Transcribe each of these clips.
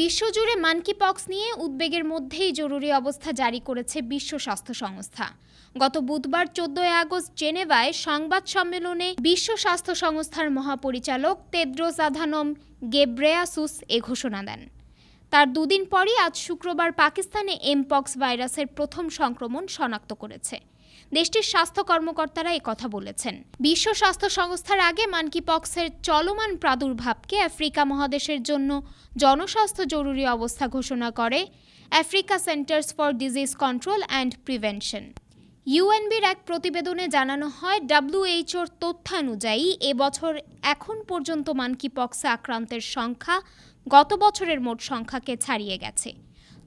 বিশ্বজুড়ে মানকিপক্স নিয়ে উদ্বেগের মধ্যেই জরুরি অবস্থা জারি করেছে বিশ্ব স্বাস্থ্য সংস্থা। গত বুধবার চোদ্দই আগস্ট জেনেভায় সংবাদ সম্মেলনে বিশ্ব স্বাস্থ্য সংস্থার মহাপরিচালক তেদ্রোস আধানম গেব্রেয়াসুস এ ঘোষণা দেন। তার দুদিন পরই আজ শুক্রবার পাকিস্তানে এমপক্স ভাইরাসের প্রথম সংক্রমণ শনাক্ত করেছে। দেশটির স্বাস্থ্য কর্মকর্তারা কথা বলেছেন। বিশ্ব স্বাস্থ্য সংস্থার আগে মানকিপক্সের চলমান প্রাদুর্ভাবকে আফ্রিকা মহাদেশের জন্য জনস্বাস্থ্য জরুরি অবস্থা ঘোষণা করে Africa centres for disease control and prevention. ইউএনবির এক প্রতিবেদনে জানানো হয়, ডাব্লিউএইচওর তথ্যানুযায়ী এবছর এখন পর্যন্ত মানকিপক্সে আক্রান্তের সংখ্যা গত বছরের মোট সংখ্যাকে ছাড়িয়ে গেছে।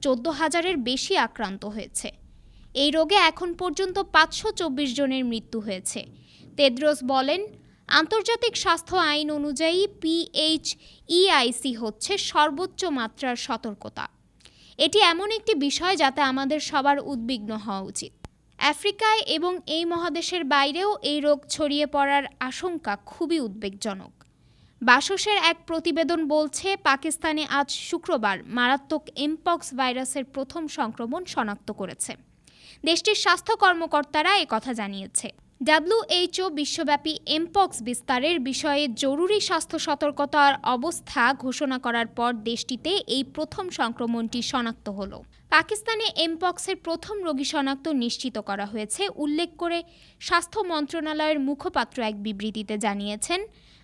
চোদ্দ হাজারের বেশি আক্রান্ত হয়েছে। এই রোগে এখন পর্যন্ত পাঁচশো চব্বিশ জনের মৃত্যু হয়েছে। তেদ্রোস বলেন, আন্তর্জাতিক স্বাস্থ্য আইন অনুযায়ী পিএইচ ইআইসি হচ্ছে সর্বোচ্চ মাত্রার সতর্কতা। এটি এমন একটি বিষয় যাতে আমাদের সবার উদ্বিগ্ন হওয়া উচিত। আফ্রিকায় এবং এই মহাদেশের বাইরেও এই রোগ ছড়িয়ে পড়ার আশঙ্কা খুবই উদ্বেগজনক। বাসসের এক প্রতিবেদন বলছে, পাকিস্তানে আজ শুক্রবার মারাত্মক এমপক্স ভাইরাসের প্রথম সংক্রমণ শনাক্ত করেছে। দেশটির স্বাস্থ্য কর্মকর্তারা কথা জানিয়েছে। ডাব্লিউএইচও বিশ্বব্যাপী এমপক্স বিস্তারের বিষয়ে জরুরি স্বাস্থ্য সতর্কতার অবস্থা ঘোষণা করার পর দেশটিতে এই প্রথম সংক্রমণটি শনাক্ত হল। পাকিস্তানে এমপক্সের প্রথম রোগী শনাক্ত নিশ্চিত করা হয়েছে, উল্লেখ করে স্বাস্থ্য মন্ত্রণালয়ের মুখপাত্র এক বিবৃতিতে জানিয়েছেন,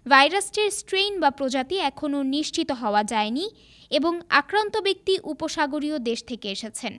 ভাইরাসটির স্ট্রেইন বা প্রজাতি এখনও নিশ্চিত হওয়া যায়নি এবং আক্রান্ত ব্যক্তি উপসাগরীয় দেশ থেকে এসেছেন।